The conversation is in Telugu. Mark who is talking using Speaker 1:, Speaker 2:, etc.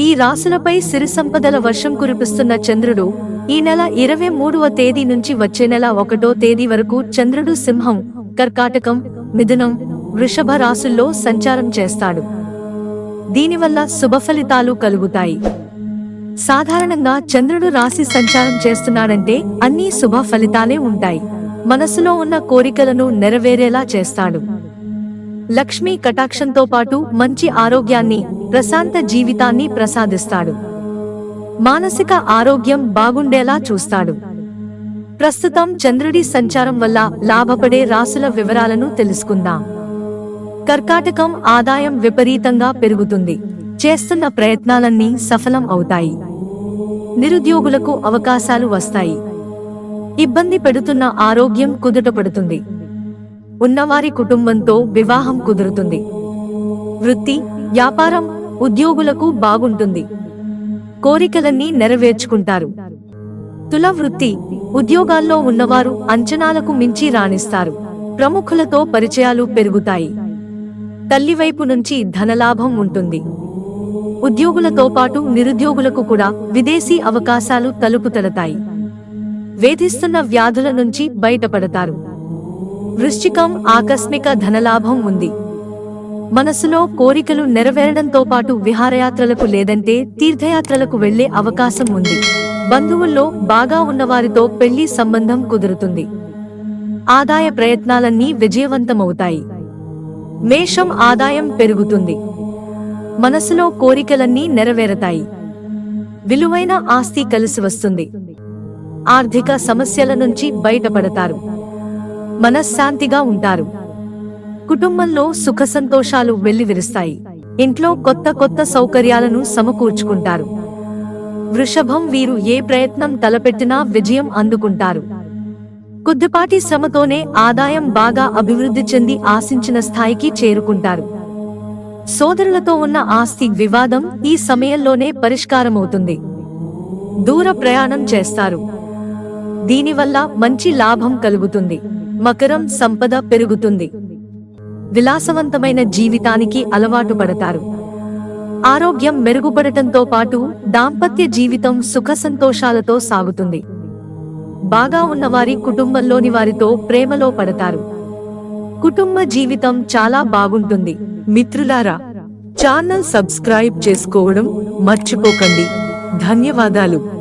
Speaker 1: ఈ రాసులపై సిరి సంపదల వర్షం కురిపిస్తున్న చంద్రుడు ఈ నెల ఇరవై మూడవ తేదీ నుంచి వచ్చే నెల ఒకటో తేదీ వరకు చంద్రుడు సింహం కర్కాటకం మిథునం వృషభ రాసుల్లో సంచారం చేస్తాడు. దీనివల్ల శుభ ఫలితాలు కలుగుతాయి. సాధారణంగా చంద్రుడు రాశి సంచారం చేస్తున్నాడంటే అన్ని శుభ ఫలితాలే ఉంటాయి. మనసులో ఉన్న కోరికలను నెరవేరేలా చేస్తాడు. లక్ష్మీ కటాక్షంతో పాటు మంచి ఆరోగ్యాన్ని ప్రశాంత జీవితాన్ని ప్రసాదిస్తాడు. మానసిక ఆరోగ్యం బాగుండేలా చూస్తాడు. ప్రస్తుతం చంద్రుడి సంచారం వల్ల లాభపడే రాసుల వివరాలను తెలుసుకుందాం. కర్కాటకం ఆదాయం విపరీతంగా పెరుగుతుంది. చేస్తున్న ప్రయత్నాలన్నీ సఫలం అవుతాయి. నిరుద్యోగులకు అవకాశాలు వస్తాయి. ఇబ్బంది పెడుతున్న ఆరోగ్యం కుదుటపడుతుంది ఉన్నవారి కుటుంబంతో వివాహం కుదురుతుంది. వృత్తి వ్యాపారం ఉద్యోగులకు బాగుంటుంది. కోరికలన్నీ నెరవేర్చుకుంటారు. తుల వృత్తి ఉద్యోగాల్లో ఉన్నవారు అంచనాలకు మించి రాణిస్తారు. ప్రముఖులతో పరిచయాలు పెరుగుతాయి. తల్లివైపు నుంచి ధనలాభం ఉంటుంది. ఉద్యోగులతో పాటు నిరుద్యోగులకు కూడా విదేశీ అవకాశాలు తలుపుతడతాయి వేధిస్తున్న వ్యాధుల నుంచి బయటపడతారు. వృశ్చికం ఆకస్మిక ధనలాభం ఉంది. మనసులో కోరికలు నెరవేరడంతో పాటు విహారయాత్రలకు లేదంటే తీర్థయాత్రలకు వెళ్ళే అవకాశం ఉంది. బంధువుల్లో బాగా ఉన్నవారితో పెళ్ళి సంబంధం కుదురుతుంది. ఆదాయ ప్రయత్నాలన్నీ విజయవంతమవుతాయి. మేషం ఆదాయం పెరుగుతుంది. మనసులో కోరికలన్నీ నెరవేరతాయి. విలువైన ఆస్తి కలిసి వస్తుంది. ఆర్థిక సమస్యల నుంచి బయటపడతారు. మనశ్శాంతిగా ఉంటారు. కుటుంబంలో సుఖ సంతోషాలు వెల్లివిరుస్తాయి. ఇంట్లో కొత్త కొత్త సౌకర్యాలను సమకూర్చుకుంటారు. వృషభం వీరు ఏ ప్రయత్నం తలపెట్టినా విజయం అందుకుంటారు. కొద్దిపాటి శ్రమతోనే ఆదాయం బాగా అభివృద్ధి చెంది ఆశించిన స్థాయికి చేరుకుంటారు. సోదరులతో ఉన్న ఆస్తి వివాదం ఈ సమయంలోనే పరిష్కారమవుతుంది. దూర ప్రయాణం చేస్తారు. దీనివల్ల మంచి లాభం కలుగుతుంది. మకరం సంపద పెరుగుతుంది. విలాసవంతమైన జీవితానికి అలవాటు పడతారు. ఆరోగ్యం మెరుగుపడటంతో పాటు దాంపత్య జీవితం సుఖ సంతోషాలతో సాగుతుంది. బాగా ఉన్నవారి కుటుంబంలోని వారితో ప్రేమలో పడతారు. కుటుంబ జీవితం చాలా బాగుంటుంది. మిత్రులారా ఛానల్ సబ్స్క్రైబ్ చేసుకోవడం మర్చిపోకండి. ధన్యవాదాలు.